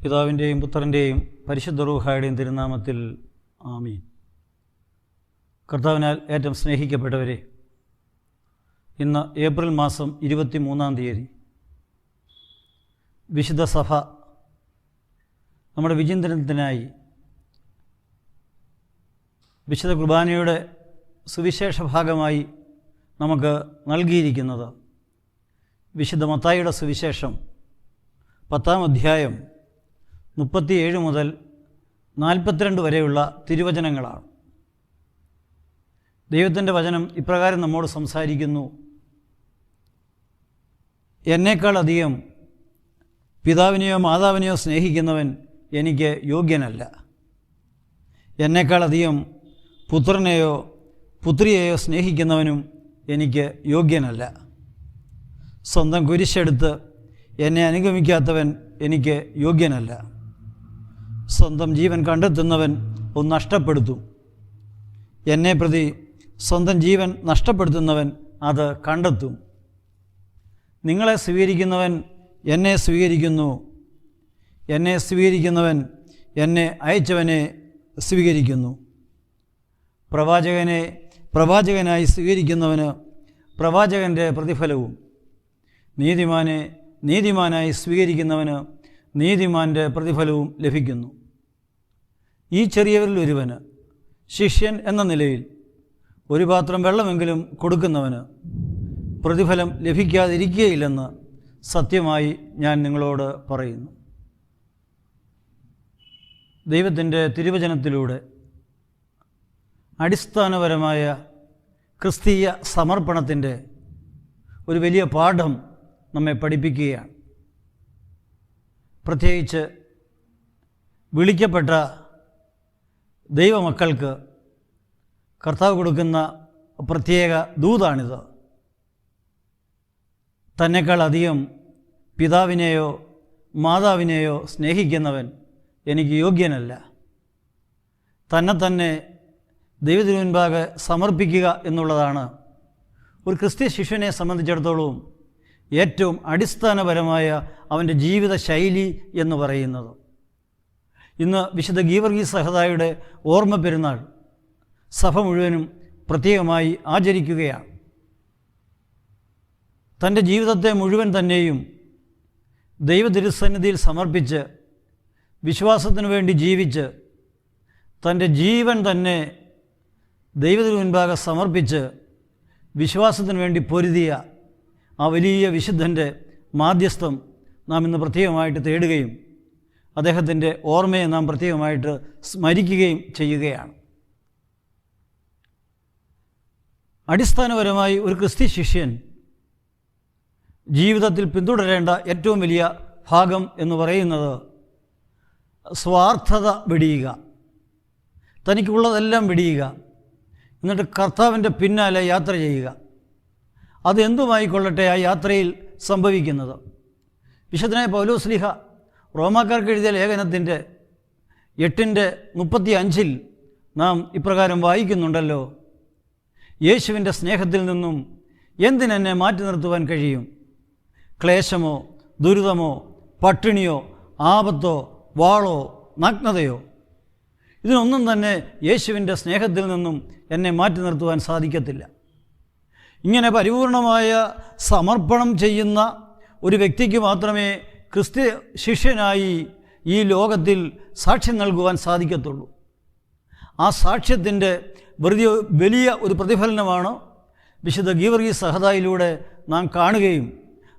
പിതാവിന്റെയും പുത്രന്റെയും പരിശുദ്ധ റൂഹായുടെയും തിരുനാമത്തിൽ ആമീൻ. കർത്താവിനാൽ ഏറ്റവും സ്നേഹിക്കപ്പെട്ടവരെ ഇന്ന് ഏപ്രിൽ മാസം ഇരുപത്തി മൂന്നാം തീയതി വിശുദ്ധ സഭ നമ്മുടെ വിചിന്തനത്തിനായി വിശുദ്ധ കുർബാനയുടെ സുവിശേഷ ഭാഗമായി നമുക്ക് നൽകിയിരിക്കുന്നത് വിശുദ്ധ മത്തായിയുടെ സുവിശേഷം പത്താം അധ്യായം മുപ്പത്തിയേഴ് മുതൽ നാൽപ്പത്തിരണ്ട് വരെയുള്ള തിരുവചനങ്ങളാണ്. ദൈവത്തിന്റെ വചനം ഇപ്രകാരം നമ്മോട് സംസാരിക്കുന്നു. എന്നേക്കാളധികം പിതാവിനെയോ മാതാവിനെയോ സ്നേഹിക്കുന്നവൻ എനിക്ക് യോഗ്യനല്ല. എന്നേക്കാളധികം പുത്രനെയോ പുത്രിയെയോ സ്നേഹിക്കുന്നവനും എനിക്ക് യോഗ്യനല്ല. സ്വന്തം കുരിശെടുത്ത് എന്നെ അനുഗമിക്കാത്തവൻ എനിക്ക് യോഗ്യനല്ല. സ്വന്തം ജീവൻ കണ്ടെത്തുന്നവൻ ഒന്ന് നഷ്ടപ്പെടുത്തും. എന്നെ പ്രതി സ്വന്തം ജീവൻ നഷ്ടപ്പെടുത്തുന്നവൻ അത് കണ്ടെത്തും. നിങ്ങളെ സ്വീകരിക്കുന്നവൻ എന്നെ സ്വീകരിക്കുന്നു. എന്നെ സ്വീകരിക്കുന്നവൻ എന്നെ അയച്ചവനെ സ്വീകരിക്കുന്നു. പ്രവാചകനെ പ്രവാചകനായി സ്വീകരിക്കുന്നവന് പ്രവാചകന്റെ പ്രതിഫലവും. നീതിമാനെ നീതിമാനായി സ്വീകരിക്കുന്നവന് നീതിമാന്റെ പ്രതിഫലവും ലഭിക്കുന്നു. ഈ ചെറിയവരിൽ ഒരുവന് ശിഷ്യൻ എന്ന നിലയിൽ ഒരു പാത്രം വെള്ളമെങ്കിലും കൊടുക്കുന്നവന് പ്രതിഫലം ലഭിക്കാതിരിക്കുകയില്ലെന്ന് സത്യമായി ഞാൻ നിങ്ങളോട് പറയുന്നു. ദൈവത്തിന്റെ തിരുവചനത്തിലൂടെ അടിസ്ഥാനപരമായ ക്രിസ്തീയ സമർപ്പണത്തിന്റെ ഒരു വലിയ പാഠം നമ്മെ പഠിപ്പിക്കുകയാണ്. പ്രത്യേകിച്ച് വിളിക്കപ്പെട്ട ദൈവമക്കൾക്ക് കർത്താവ് കൊടുക്കുന്ന പ്രത്യേക ദൂതാണിത്. തന്നെക്കാൾ അധികം പിതാവിനെയോ മാതാവിനെയോ സ്നേഹിക്കുന്നവൻ എനിക്ക് യോഗ്യനല്ല. തന്നെ തന്നെ ദൈവത്തിന് മുൻപാകെ സമർപ്പിക്കുക എന്നുള്ളതാണ്. ഒരു ക്രിസ്ത്യ ശിഷ്യനെ സംബന്ധിച്ചിടത്തോളം ഏറ്റവും അടിസ്ഥാനപരമായ അവന്റെ ജീവിത ശൈലി എന്ന് പറയുന്നത്. ഇന്ന് വിശുദ്ധ ഗീവർഗീ സഹതായുടെ ഓർമ്മ പെരുന്നാൾ സഭ മുഴുവനും പ്രത്യേകമായി ആചരിക്കുകയാണ്. തന്റെ ജീവിതത്തെ മുഴുവൻ തന്നെയും ദൈവ തിരുസന്നിധിയിൽ സമർപ്പിച്ച് വിശ്വാസത്തിനു വേണ്ടി ജീവിച്ച് തന്റെ ജീവൻ തന്നെ ദൈവത്തിന് മുൻപാകെ സമർപ്പിച്ച് വിശ്വാസത്തിന് വേണ്ടി പൊരുതിയ ആ വലിയ വിശുദ്ധന്റെ മാധ്യസ്ഥം നാം ഇന്ന് പ്രത്യേകമായിട്ട് തേടുകയും അദ്ദേഹത്തിന്റെ ഓർമ്മയെ നാം പ്രത്യേകമായിട്ട് സ്മരിക്കുകയും ചെയ്യുകയാണ്. അടിസ്ഥാനപരമായി ഒരു ക്രിസ്ത്യ ശിഷ്യൻ ജീവിതത്തിൽ പിന്തുടരേണ്ട ഏറ്റവും വലിയ ഭാഗം എന്ന് പറയുന്നത് സ്വാർത്ഥത വെടിയുക തനിക്കുള്ളതെല്ലാം വെടിയുക എന്നിട്ട് കർത്താവിന്റെ പിന്നാലെ യാത്ര ചെയ്യുക. അതെന്തുമായിക്കൊള്ളട്ടെ ആ യാത്രയിൽ സംഭവിക്കുന്നത്? വിശുദ്ധനായ പൗലോസ്ലിഹ റോമാക്കാർക്ക് എഴുതിയ ലേഖനത്തിന്റെ എട്ടിന്റെ മുപ്പത്തി അഞ്ചിൽ നാം ഇപ്രകാരം വായിക്കുന്നുണ്ടല്ലോ. യേശുവിന്റെ സ്നേഹത്തിൽ നിന്നും എന്തിനെന്നെ മാറ്റി നിർത്തുവാൻ കഴിയും? ക്ലേശമോ ദുരിതമോ പട്ടിണിയോ ആപത്തോ വാളോ നഗ്നതയോ? ഇതിനൊന്നും തന്നെ യേശുവിന്റെ സ്നേഹത്തിൽ നിന്നും എന്നെ മാറ്റി നിർത്തുവാൻ സാധിക്കത്തില്ല. ഇങ്ങനെ പരിപൂർണമായ സമർപ്പണം ചെയ്യുന്ന ഒരു വ്യക്തിക്ക് മാത്രമേ ക്രിസ്ത്യ ശിഷ്യനായി ഈ ലോകത്തിൽ സാക്ഷ്യം നൽകുവാൻ സാധിക്കത്തുള്ളൂ. ആ സാക്ഷ്യത്തിന്റെ വെറുതെ വലിയ ഒരു പ്രതിഫലനമാണ് വിശുദ്ധ ഗീവർഗീ സഹതായിലൂടെ നാം കാണുകയും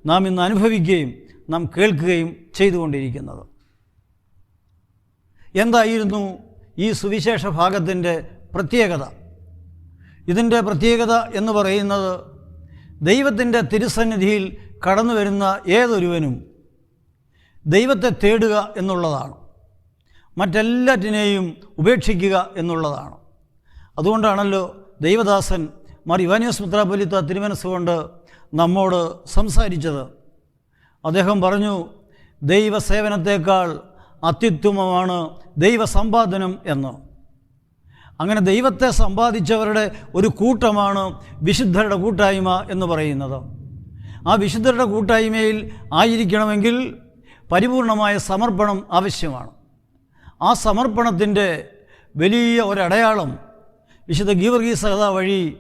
നാം ഇന്ന് അനുഭവിക്കുകയും നാം കേൾക്കുകയും ചെയ്തുകൊണ്ടിരിക്കുന്നത്. എന്തായിരുന്നു ഈ സുവിശേഷ ഭാഗത്തിന്റെ പ്രത്യേകത? ഇതിന്റെ പ്രത്യേകത എന്ന് പറയുന്നത് ദൈവത്തിന്റെ തിരുസന്നിധിയിൽ കടന്നു വരുന്ന ഏതൊരുവനും ദൈവത്തെ തേടുക എന്നുള്ളതാണ്. മറ്റെല്ലാറ്റിനെയും ഉപേക്ഷിക്കുക എന്നുള്ളതാണ്. അതുകൊണ്ടാണല്ലോ ദൈവദാസൻ മാർ യുവാനിയസ് മുത്രാപൊലിത്ത തിരുമനസ്സുകൊണ്ട് നമ്മോട് സംസാരിച്ചത്. അദ്ദേഹം പറഞ്ഞു ദൈവസേവനത്തേക്കാൾ അത്യുത്തമമാണ് ദൈവസമ്പാദനം എന്ന്. അങ്ങനെ ദൈവത്തെ സമ്പാദിച്ചവരുടെ ഒരു കൂട്ടമാണ് വിശുദ്ധരുടെ കൂട്ടായ്മ എന്ന് പറയുന്നത്. ആ വിശുദ്ധരുടെ കൂട്ടായ്മയിൽ ആയിരിക്കണമെങ്കിൽ പരിപൂർണമായ സമർപ്പണം ആവശ്യമാണ്. ആ സമർപ്പണത്തിന്റെ വലിയ ഒരടയാളം വിശുദ്ധ ഗീവർഗീസ് കഥ വഴി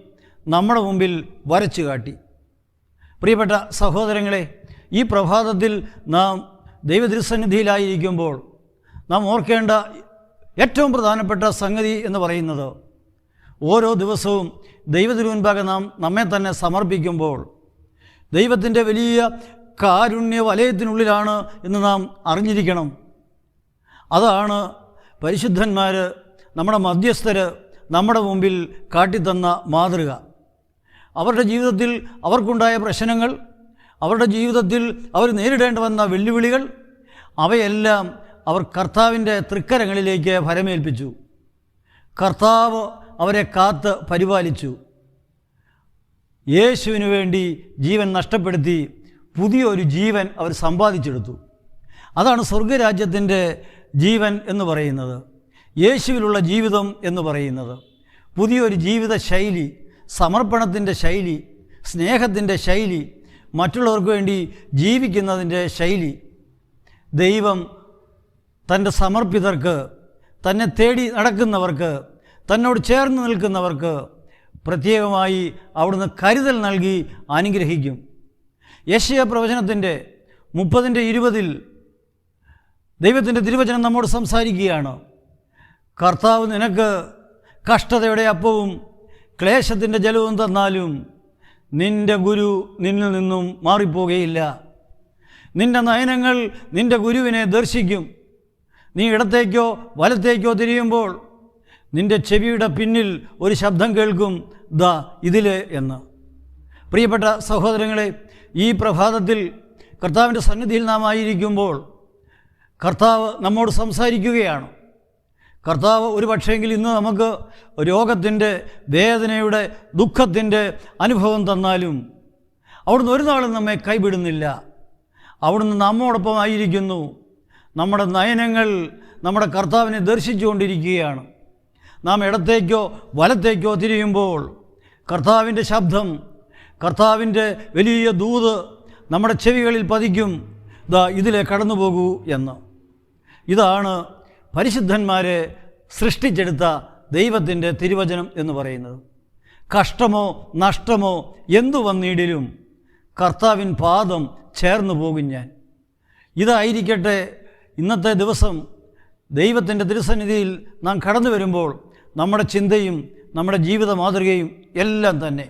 നമ്മുടെ മുമ്പിൽ വരച്ചു കാട്ടി. പ്രിയപ്പെട്ട സഹോദരങ്ങളെ ഈ പ്രഭാതത്തിൽ നാം ദൈവദൃസന്നിധിയിലായിരിക്കുമ്പോൾ നാം ഓർക്കേണ്ട ഏറ്റവും പ്രധാനപ്പെട്ട സംഗതി എന്ന് പറയുന്നത് ഓരോ ദിവസവും ദൈവത്തിനു നാം നമ്മെ തന്നെ സമർപ്പിക്കുമ്പോൾ ദൈവത്തിന്റെ വലിയ കാരുണ്യ വലയത്തിനുള്ളിലാണ് എന്ന് നാം അറിഞ്ഞിരിക്കണം. അതാണ് പരിശുദ്ധന്മാർ നമ്മുടെ മധ്യസ്ഥർ നമ്മുടെ മുമ്പിൽ കാട്ടിത്തന്ന മാതൃക. അവരുടെ ജീവിതത്തിൽ അവർക്കുണ്ടായ പ്രശ്നങ്ങൾ അവരുടെ ജീവിതത്തിൽ അവർ നേരിടേണ്ടി വന്ന വെല്ലുവിളികൾ അവയെല്ലാം അവർ കർത്താവിന്റെ തൃക്കരങ്ങളിലേക്ക് ഫലമേൽപ്പിച്ചു കർത്താവ് അവരെ കാത്ത് പരിപാലിച്ചു. യേശുവിനു വേണ്ടി ജീവൻ നഷ്ടപ്പെടുത്തി പുതിയൊരു ജീവൻ അവർ സമ്പാദിച്ചെടുത്തു. അതാണ് സ്വർഗരാജ്യത്തിന്റെ ജീവൻ എന്ന് പറയുന്നത്. യേശുവിലുള്ള ജീവിതം എന്ന് പറയുന്നത്. പുതിയൊരു ജീവിത ശൈലി സമർപ്പണത്തിന്റെ ശൈലി സ്നേഹത്തിന്റെ ശൈലി മറ്റുള്ളവർക്ക് വേണ്ടി ജീവിക്കുന്നതിന്റെ ശൈലി. ദൈവം തന്റെ സമർപ്പിതർക്ക് തന്നെ തേടി നടക്കുന്നവർക്ക് തന്നോട് ചേർന്ന് നിൽക്കുന്നവർക്ക് പ്രത്യേകമായി അവിടുന്ന് കരുതൽ നൽകി അനുഗ്രഹിക്കും. യശയ പ്രവചനത്തിന്റെ മുപ്പതിന്റെ ഇരുപതിൽ ദൈവത്തിന്റെ തിരുവചനം നമ്മോട് സംസാരിക്കുകയാണ്. കർത്താവ് നിനക്ക് കഷ്ടതയുടെ അപ്പവും ക്ലേശത്തിന്റെ ജലവും തന്നാലും നിന്റെ ഗുരു നിന്നിൽ നിന്നും മാറിപ്പോകുകയില്ല നിന്റെ നയനങ്ങൾ നിന്റെ ഗുരുവിനെ ദർശിക്കും. നീ ഇടത്തേക്കോ വലത്തേക്കോ തിരിയുമ്പോൾ നിന്റെ ചെവിയുടെ പിന്നിൽ ഒരു ശബ്ദം കേൾക്കും. ദ ഇതിലെ എന്ന്. പ്രിയപ്പെട്ട സഹോദരങ്ങളെ ഈ പ്രഭാതത്തിൽ കർത്താവിന്റെ സന്നിധിയിൽ നാം ആയിരിക്കുമ്പോൾ കർത്താവ് നമ്മോട് സംസാരിക്കുകയാണ്. കർത്താവ് ഒരു പക്ഷേങ്കിൽ ഇന്ന് നമുക്ക് രോഗത്തിന്റെ വേദനയുടെ ദുഃഖത്തിന്റെ അനുഭവം തന്നാലും അവിടുന്ന് ഒരു നാളും നമ്മെ കൈവിടുന്നില്ല. അവിടുന്ന് നമ്മോടൊപ്പം ആയിരിക്കുന്നു. നമ്മുടെ നയനങ്ങൾ നമ്മുടെ കർത്താവിനെ ദർശിച്ചുകൊണ്ടിരിക്കുകയാണ്. നാം ഇടത്തേക്കോ വലത്തേക്കോ തിരിയുമ്പോൾ കർത്താവിന്റെ ശബ്ദം കർത്താവിന്റെ വലിയ ദൂത് നമ്മുടെ ചെവികളിൽ പതിക്കും. ദാ ഇതിലെ കടന്നു പോകൂ എന്ന്. ഇതാണ് പരിശുദ്ധന്മാരെ സൃഷ്ടിച്ചെടുത്ത ദൈവത്തിന്റെ തിരുവചനം എന്ന് പറയുന്നത്. കഷ്ടമോ നഷ്ടമോ എന്തു വന്നിടിലും കർത്താവിൻ പാദം ചേർന്നു പോകും ഞാൻ. ഇതായിരിക്കട്ടെ ഇന്നത്തെ ദിവസം ദൈവത്തിന്റെ തിരുസന്നിധിയിൽ നാം കടന്നു വരുമ്പോൾ നമ്മുടെ ചിന്തയും നമ്മുടെ ജീവിത മാതൃകയും എല്ലാം തന്നെ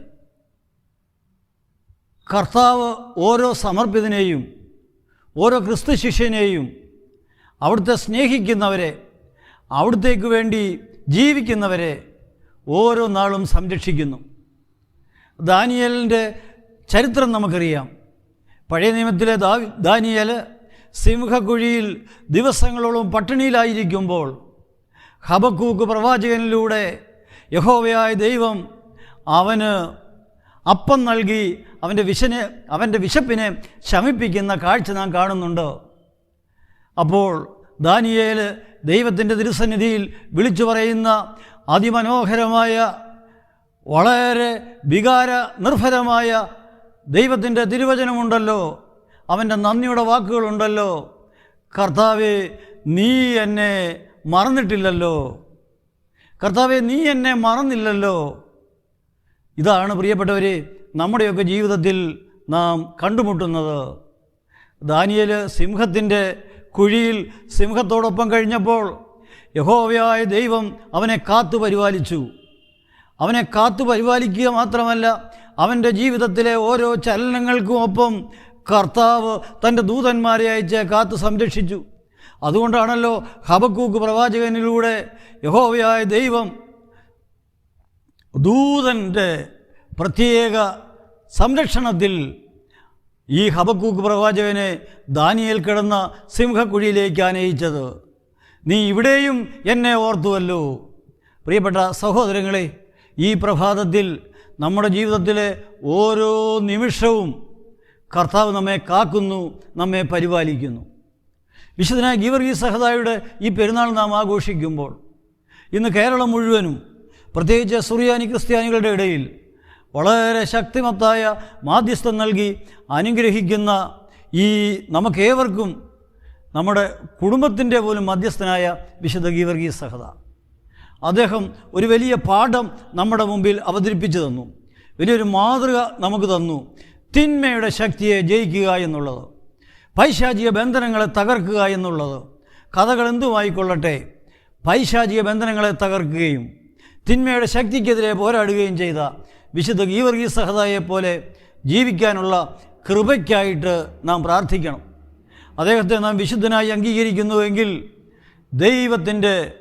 കർത്താവ് ഓരോ സമർപ്പിതനെയും ഓരോ ക്രിസ്തു ശിഷ്യനെയും അവിടുത്തെ സ്നേഹിക്കുന്നവരെ അവിടുത്തേക്ക് വേണ്ടി ജീവിക്കുന്നവരെ ഓരോ നാളും സംരക്ഷിക്കുന്നു. ദാനിയലിന്റെ ചരിത്രം നമുക്കറിയാം. പഴയ നിയമത്തിലെ ദാ ദാനിയൽ സിംഹക്കുഴിയിൽ ദിവസങ്ങളോളം പട്ടിണിയിലായിരിക്കുമ്പോൾ ഹബക്കൂക്ക് പ്രവാചകനിലൂടെ യഹോവയായ ദൈവം അവന് അപ്പം നൽകി അവന്റെ വിശനെ അവന്റെ വിശപ്പിനെ ശമിപ്പിക്കുന്ന കാഴ്ച നാം കാണുന്നുണ്ട്. അപ്പോൾ ദാനിയേൽ ദൈവത്തിന്റെ തിരുസന്നിധിയിൽ വിളിച്ചു പറയുന്ന അതിമനോഹരമായ വളരെ വികാര നിർഭരമായ ദൈവത്തിന്റെ തിരുവചനമുണ്ടല്ലോ. അവന്റെ നന്ദിയുടെ വാക്കുകളുണ്ടല്ലോ. കർത്താവെ നീ എന്നെ മറന്നിട്ടില്ലല്ലോ. കർത്താവെ നീ എന്നെ മറന്നില്ലല്ലോ. ഇതാണ് പ്രിയപ്പെട്ടവർ നമ്മുടെയൊക്കെ ജീവിതത്തിൽ നാം കണ്ടുമുട്ടുന്നത്. ദാനിയൽ സിംഹത്തിന്റെ കുഴിയിൽ സിംഹത്തോടൊപ്പം കഴിഞ്ഞപ്പോൾ യഹോവയായ ദൈവം അവനെ കാത്തു പരിപാലിച്ചു. അവനെ കാത്തു പരിപാലിക്കുക മാത്രമല്ല അവന്റെ ജീവിതത്തിലെ ഓരോ ചലനങ്ങൾക്കും ഒപ്പം കർത്താവ് തന്റെ ദൂതന്മാരെ അയച്ച് കാത്തു സംരക്ഷിച്ചു. അതുകൊണ്ടാണല്ലോ ഹബക്കൂക്ക് പ്രവാചകനിലൂടെ യഹോവയായ ദൈവം ദൂതന്റെ പ്രത്യേക സംരക്ഷണത്തിൽ ഈ ഹബക്കൂക്ക് പ്രവാചകനെ ദാനിയേൽ കിടന്ന സിംഹക്കുഴിയിലേക്ക് ആനയിച്ചത്. നീ ഇവിടെയും എന്നെ ഓർത്തുവല്ലോ. പ്രിയപ്പെട്ട സഹോദരങ്ങളെ ഈ പ്രഭാതത്തിൽ നമ്മുടെ ജീവിതത്തിലെ ഓരോ നിമിഷവും കർത്താവ് നമ്മെ കാക്കുന്നു നമ്മെ പരിപാലിക്കുന്നു. വിശുദ്ധനായ ഗീവർഗീ സഹതായുടെ ഈ പെരുന്നാൾ നാം ആഘോഷിക്കുമ്പോൾ ഇന്ന് കേരളം മുഴുവനും പ്രത്യേകിച്ച് സുറിയാനി ക്രിസ്ത്യാനികളുടെ ഇടയിൽ വളരെ ശക്തിമത്തായ മാധ്യസ്ഥം നൽകി അനുഗ്രഹിക്കുന്ന ഈ നമുക്കേവർക്കും നമ്മുടെ കുടുംബത്തിന്റെ പോലും മധ്യസ്ഥനായ വിശുദ്ധ ഗീവർഗീസ് സഹത. അദ്ദേഹം ഒരു വലിയ പാഠം നമ്മുടെ മുമ്പിൽ അവതരിപ്പിച്ചു തന്നു. വലിയൊരു മാതൃക നമുക്ക് തന്നു. തിന്മയുടെ ശക്തിയെ ജയിക്കുക എന്നുള്ളത്. പൈശാചിക ബന്ധനങ്ങളെ തകർക്കുക എന്നുള്ളത്. കഥകൾ എന്തുമായിക്കൊള്ളട്ടെ? പൈശാചിക ബന്ധനങ്ങളെ തകർക്കുകയും തിന്മയുടെ ശക്തിക്കെതിരെ പോരാടുകയും ചെയ്ത വിശുദ്ധ ഗീവർഗീസ് സഹതായെ പോലെ ജീവിക്കാനുള്ള കൃപയ്ക്കായിട്ട് നാം പ്രാർത്ഥിക്കണം. അദ്ദേഹത്തെ നാം വിശുദ്ധനായി അംഗീകരിക്കുന്നുവെങ്കിൽ ദൈവത്തിന്റെ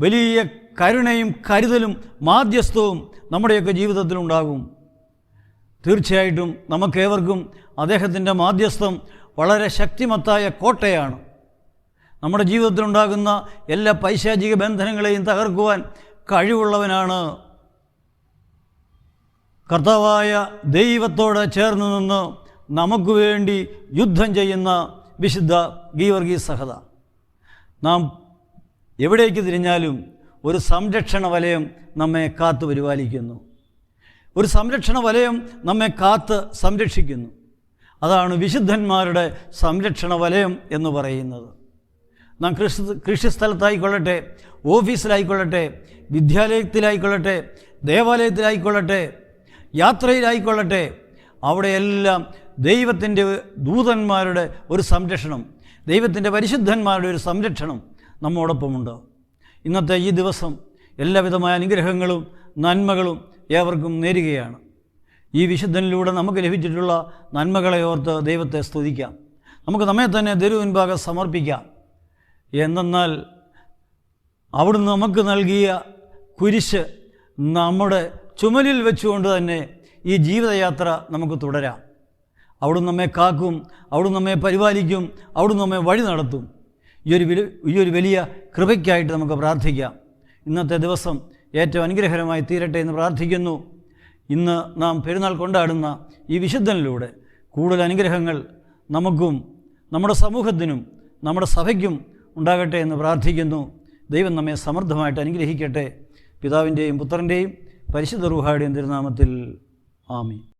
വലിയ കരുണയും കരുതലും മാധ്യസ്ഥവും നമ്മുടെയൊക്കെ ജീവിതത്തിലുണ്ടാകും തീർച്ചയായിട്ടും നമുക്കേവർക്കും അദ്ദേഹത്തിന്റെ മാധ്യസ്ഥം വളരെ ശക്തിമത്തായ കോട്ടയാണ്. നമ്മുടെ ജീവിതത്തിലുണ്ടാകുന്ന എല്ലാ പൈശാചിക ബന്ധനങ്ങളെയും തകർക്കുവാൻ കഴിവുള്ളവനാണ്. കർത്താവായ ദൈവത്തോട് ചേർന്ന് നിന്ന് നമുക്ക് വേണ്ടി യുദ്ധം ചെയ്യുന്ന വിശുദ്ധ ഗീവർഗീസ് സഹത. നാം എവിടേക്ക് തിരിഞ്ഞാലും ഒരു സംരക്ഷണ വലയം നമ്മെ കാത്തു പരിപാലിക്കുന്നു. ഒരു സംരക്ഷണ വലയം നമ്മെ കാത്ത് സംരക്ഷിക്കുന്നു. അതാണ് വിശുദ്ധന്മാരുടെ സംരക്ഷണ വലയം എന്ന് പറയുന്നത്. നാം കൃഷി കൃഷിസ്ഥലത്തായിക്കൊള്ളട്ടെ ഓഫീസിലായിക്കൊള്ളട്ടെ വിദ്യാലയത്തിലായിക്കൊള്ളട്ടെ ദേവാലയത്തിലായിക്കൊള്ളട്ടെ യാത്രയിലായിക്കൊള്ളട്ടെ അവിടെയെല്ലാം ദൈവത്തിന്റെ ദൂതന്മാരുടെ ഒരു സംരക്ഷണം ദൈവത്തിന്റെ പരിശുദ്ധന്മാരുടെ ഒരു സംരക്ഷണം നമ്മോടൊപ്പമുണ്ട്. ഇന്നത്തെ ഈ ദിവസം എല്ലാവിധമായ അനുഗ്രഹങ്ങളും നന്മകളും ഏവർക്കും നേരുകയാണ്. ഈ വിശുദ്ധനിലൂടെ നമുക്ക് ലഭിച്ചിട്ടുള്ള നന്മകളെ ഓർത്ത് ദൈവത്തെ സ്തുതിക്കാം. നമുക്ക് നമ്മെ തന്നെ ദൈവമുൻപാകെ സമർപ്പിക്കാം. എന്തെന്നാൽ അവിടുന്ന് നമുക്ക് നൽകിയ കുരിശ് നമ്മുടെ ചുമലിൽ വെച്ചുകൊണ്ട് തന്നെ ഈ ജീവിതയാത്ര നമുക്ക് തുടരാം. അവിടുന്ന് നമ്മെ കാക്കും അവിടുന്ന് നമ്മെ പരിപാലിക്കും അവിടുന്ന് നമ്മെ വഴി നടത്തും. ഈ ഒരു ഈ ഒരു വലിയ കൃപയ്ക്കായിട്ട് നമുക്ക് പ്രാർത്ഥിക്കാം. ഇന്നത്തെ ദിവസം ഏറ്റവും അനുഗ്രഹകരമായി തീരട്ടെ എന്ന് പ്രാർത്ഥിക്കുന്നു. ഇന്ന് നാം പെരുന്നാൾ കൊണ്ടാടുന്ന ഈ വിശുദ്ധനിലൂടെ കൂടുതൽ അനുഗ്രഹങ്ങൾ നമുക്കും നമ്മുടെ സമൂഹത്തിനും നമ്മുടെ സഭയ്ക്കും ഉണ്ടാകട്ടെ എന്ന് പ്രാർത്ഥിക്കുന്നു. ദൈവം നമ്മെ സമൃദ്ധമായിട്ട് അനുഗ്രഹിക്കട്ടെ. പിതാവിന്റെയും പുത്രന്റെയും പരിശുദ്ധ റൂഹായുടെയും തിരുനാമത്തിൽ ആമീൻ.